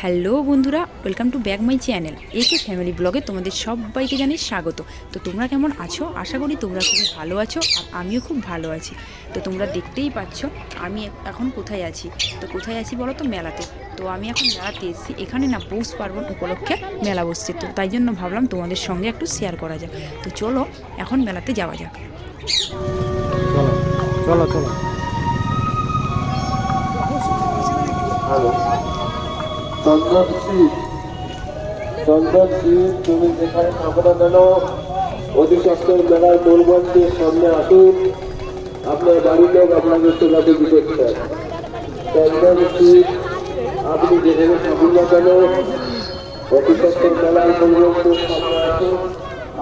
Hello বন্ধুরা welcome to back my channel AK family ব্লগে তোমাদের সবাইকে জানি স্বাগত। তো তোমরা কেমন আছো? আশা করি তোমরা খুবই ভালো আছো আর আমিও খুব ভালো আছি। তো তোমরা দেখতেই পাচ্ছ, আমি এখন কোথায় আছি? তো কোথায় আছি বলো তো? মেলাতে। তো আমি এখন মেলাতে এসেছি। এখানে না পৌষ পার্বণ উপলক্ষে মেলা বসছে। তো তাই জন্য ভাবলাম তোমাদের সঙ্গে একটু শেয়ার করা যাক। তো চলো, এখন মেলাতে যাওয়া যাক। চলো চলো চন্দন শীত চন্দন শীত তুমি যেখানে থাকো না কেন অধিশাস্ত্রের মেলার মূলমন্ত্রের সামনে আসুন। আপনার বাড়ির লোক আপনাকে সেবাতে দিতে চন্দন শীত আপনি যেখানে থাকুন না কেন অধিশাস্ত্রের মেলার মূলমন্ত্রের সামনে আসুন।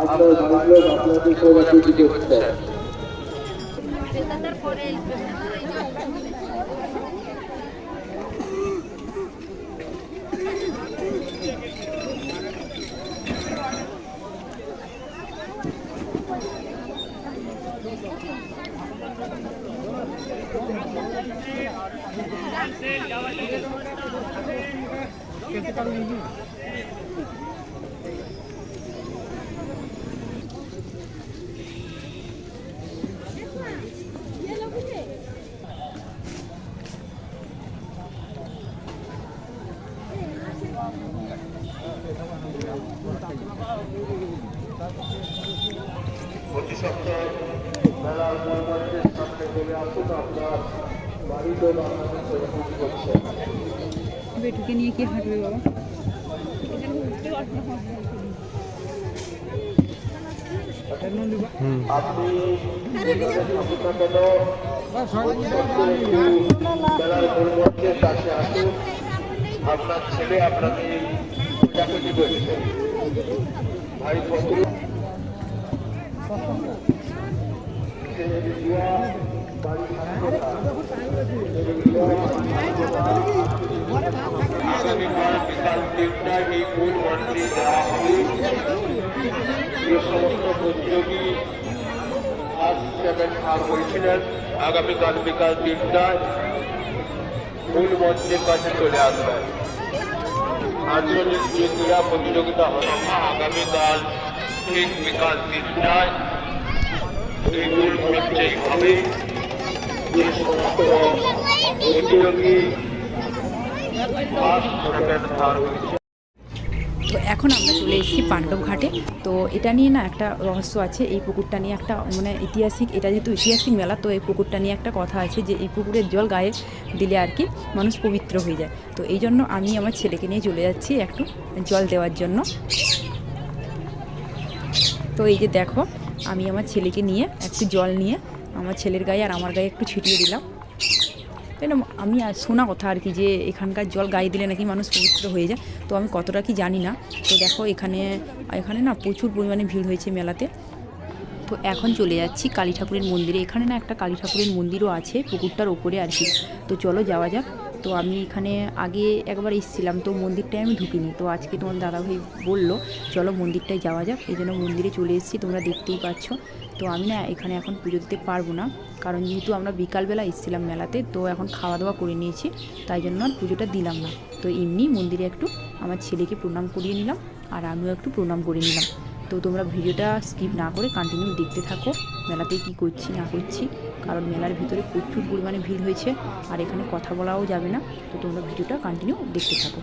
আপনার বাড়ির লোক আপনাকে প্রতি সপ্তাহে মেলার মূলমন্ত্রের সামনে চলে আসুন আপনার বেটুকে নিয়ে কি হাঁটবে বাবা? আপনার ছেলে আপনাকে খোঁজাখুঁজি করছে ভাই থাকবে আগামীকাল বিকাল তিনটায় মূল মঞ্চের কাছে চলে আসবেন আঞ্চলিক যে ক্রীড়া প্রতিযোগিতা হবে আগামীকাল ঠিক বিকাল তিনটায় এই মূল মঞ্চেই হবে তো এখন আমরা চলে এসেছি পাণ্ডব ঘাটে তো এটা নিয়ে না একটা রহস্য আছে, এই পুকুরটা নিয়ে একটা মানে ঐতিহাসিক এটা যেহেতু ঐতিহাসিক মেলা, তো এই পুকুরটা নিয়ে একটা কথা আছে যে এই পুকুরের জল গায়ে দিলে আর কি মানুষ পবিত্র হয়ে যায়। তো এই জন্য আমি আমার ছেলেকে নিয়ে চলে যাচ্ছি একটু জল দেওয়ার জন্য। তো এই যে দেখো, আমি আমার ছেলেকে নিয়ে একটু জল নিয়ে আমার ছেলের গায়ে আর আমার গায়ে একটু ছিটিয়ে দিলাম। কেন আমি শোনা কথা আর কি যে এখানকার জল গায়ে দিলে নাকি মানুষ পবিত্র হয়ে যায়। তো আমি কতটা কি জানি না। তো দেখো এখানে এখানে না প্রচুর পরিমাণে ভিড় হয়েছে মেলাতে। তো এখন চলে যাচ্ছি কালী ঠাকুরের মন্দিরে। এখানে না একটা কালী ঠাকুরের মন্দিরও আছে পুকুরটার ওপরে আর কি। তো চলো যাওয়া যাক। তো আমি এখানে আগে একবার এসেছিলাম, তো মন্দিরটায় আমি ঢুকিনি। তো আজকে তোমার দাদাভাই বলল, চলো মন্দিরটায় যাওয়া যাক। এই জন্য মন্দিরে চলে এসেছি, তোমরা দেখতেই পাচ্ছ। তো আমি না এখানে এখন পুজো দিতে পারব না, কারণ যেহেতু আমরা বিকালবেলা এসেছিলাম মেলাতে, তো এখন খাওয়া দাওয়া করে নিয়েছি, তাই জন্য আর পুজোটা দিলাম না। তো এমনি মন্দিরে একটু আমার ছেলেকে প্রণাম করিয়ে নিলাম, আর আমিও একটু প্রণাম করে নিলাম। তো তোমরা ভিডিওটা স্কিপ না করে কন্টিনিউ দেখতে থাকো। মেলাতে কি করছি না করছি কারণ মেলার ভিতরে প্রচুর পরিমাণে ভিড় হয়েছে আর এখানে কথা বলাও যাবে না। তো তোমরা ভিডিওটা কন্টিনিউ দেখতে থাকো।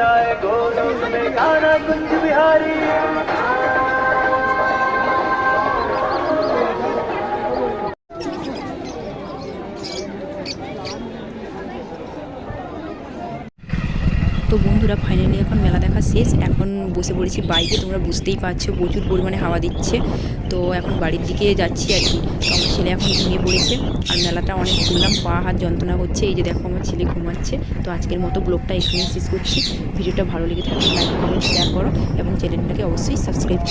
जाए गोलोक में गाना कुंज बिहारी। বন্ধুরা ফাইনালি এখন মেলা দেখা শেষ। এখন বসে পড়েছি বাইকে, তোমরা বুঝতেই পারছ, প্রচুর পরিমাণে হাওয়া দিচ্ছে। তো এখন বাড়ির দিকে যাচ্ছি আর কি। আমার ছেলে এখন ঘুমিয়ে পড়েছে। আর মেলাটা অনেক ঘুরলাম, পা হাত যন্ত্রণা হচ্ছে এই যে দেখো আমার ছেলে ঘুমাচ্ছে। তো আজকের মতো ব্লগটা এখানেই শেষ করছি। ভিডিওটা ভালো লেগে থাকলে লাইক কমেন্ট শেয়ার করো এবং চ্যানেলটাকে অবশ্যই সাবস্ক্রাইব করো।